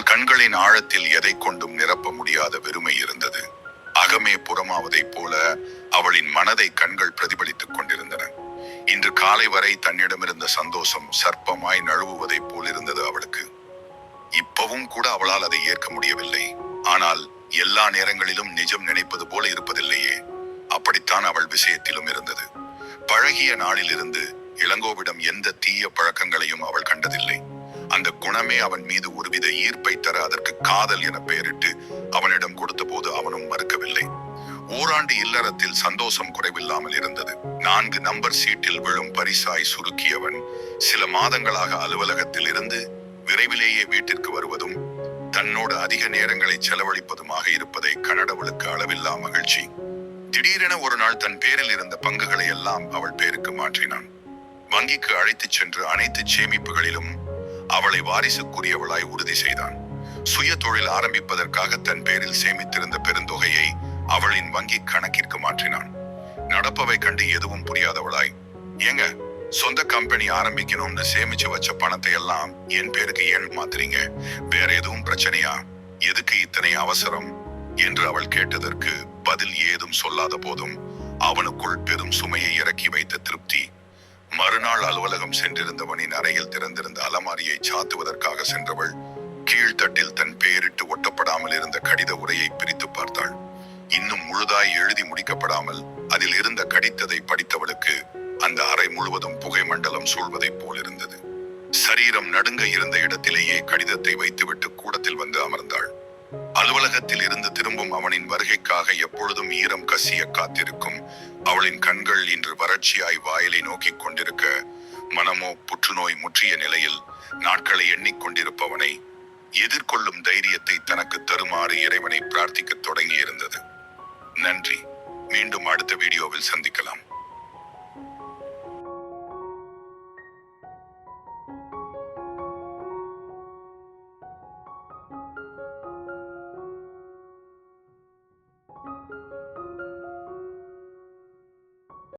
அவள் கண்களின் ஆழத்தில் எதை கொண்டும் நிரப்ப முடியாத வெறுமை இருந்தது. அகமே புறமாவதைப் போல அவளின் மனதை கண்கள் பிரதிபலித்துக் கொண்டிருந்தன. இன்று காலை வரை தன்னிடமிருந்த சந்தோஷம் சர்ப்பமாய் நழுவுவதைப் போல் இருந்தது அவளுக்கு. இப்பவும் கூட அவளால் அதை ஏற்க முடியவில்லை. ஆனால் எல்லா நேரங்களிலும் நிஜம் நினைப்பது போல இருப்பதில்லையே. அப்படித்தான் அவள் விஷயத்திலும் இருந்தது. பழகிய நாளிலிருந்து இளங்கோவிடம் எந்த தீய பழக்கங்களையும் அவள் கண்டதில்லை. அந்த குணமே அவன் மீது ஒருவித ஈர்ப்பை தர அதற்கு காதல் என பெயரிட்டு அவனிடம் கொடுத்தபோது அவனும் மறுக்கவில்லை. ஓராண்டு இல்லறத்தில் சந்தோஷம் குறைவில்லாமல் இருந்தது. நான்கு நம்பர் சீட்டில் விழும் பரிசாய் சுருக்கியவன் சில மாதங்களாக அலுவலகத்தில் இருந்து விரைவிலேயே வீட்டிற்கு வருவதும் தன்னோடு அதிக நேரங்களை செலவழிப்பதுமாக இருப்பதை கனடவளுக்கு அளவில்லா மகிழ்ச்சி. திடீரென ஒரு நாள் தன் பேரில் இருந்த பங்குகளை எல்லாம் அவள் பேருக்கு மாற்றினான். வங்கிக்கு அழைத்துச் சென்று அனைத்து சேமிப்புகளிலும் அவளை வாரிசுக்குரியவளாய் உறுதி செய்தான். சுய தொழில் ஆரம்பிப்பதற்காக தன் பேரில் சேமித்திருந்த பெருந்தொகையை அவளின் வங்கி கணக்கிற்கு மாற்றினான். நடப்பவை கண்டு எதுவும் புரியாதவளாய் ஏங்க சொந்த கம்பெனி ஆரம்பிக்கணும்னு சேமிச்சு வச்ச பணத்தை எல்லாம் என் பேருக்கு ஏன் மாத்துறீங்க? வேற எதுவும் பிரச்சனையா? எதுக்கு இத்தனை அவசரம்? என்று அவள் கேட்டதற்கு பதில் ஏதும் சொல்லாத போதும் அவனுக்குள் பெரும் சுமையை இறக்கி வைத்த திருப்தி மறுநாள் அலுவலகம் சென்றிருந்தவனின் அறையில் திறந்திருந்த அலமாரியை சாத்துவதற்காக சென்றவள் கீழ்த்தட்டில் தன் பெயரிட்டு ஒட்டப்படாமல் இருந்த கடித உரையை பிரித்து பார்த்தாள். இன்னும் முழுதாய் எழுதி முடிக்கப்படாமல் அதில் இருந்த கடித்ததை படித்தவளுக்கு அந்த அறை முழுவதும் புகை மண்டலம் சூழ்வதைப் போல் இருந்தது சரீரம் நடுங்க இருந்த இடத்திலேயே கடிதத்தை வைத்துவிட்டு கூட அலுவலகத்தில் இருந்து திரும்பும் அவனின் வருகைக்காக எப்பொழுதும் ஈரம் கசிய காத்திருக்கும். அவளின் கண்கள் இன்று வறட்சியாய் வாயிலை நோக்கிக் கொண்டிருக்க மனமோ புற்றுநோய் முற்றிய நிலையில் நாட்களை எண்ணிக்கொண்டிருப்பவனை எதிர்கொள்ளும் தைரியத்தை தனக்கு தருமாறு இறைவனை பிரார்த்திக்கத் தொடங்கியிருந்தது. நன்றி. மீண்டும் அடுத்த வீடியோவில் சந்திக்கலாம்.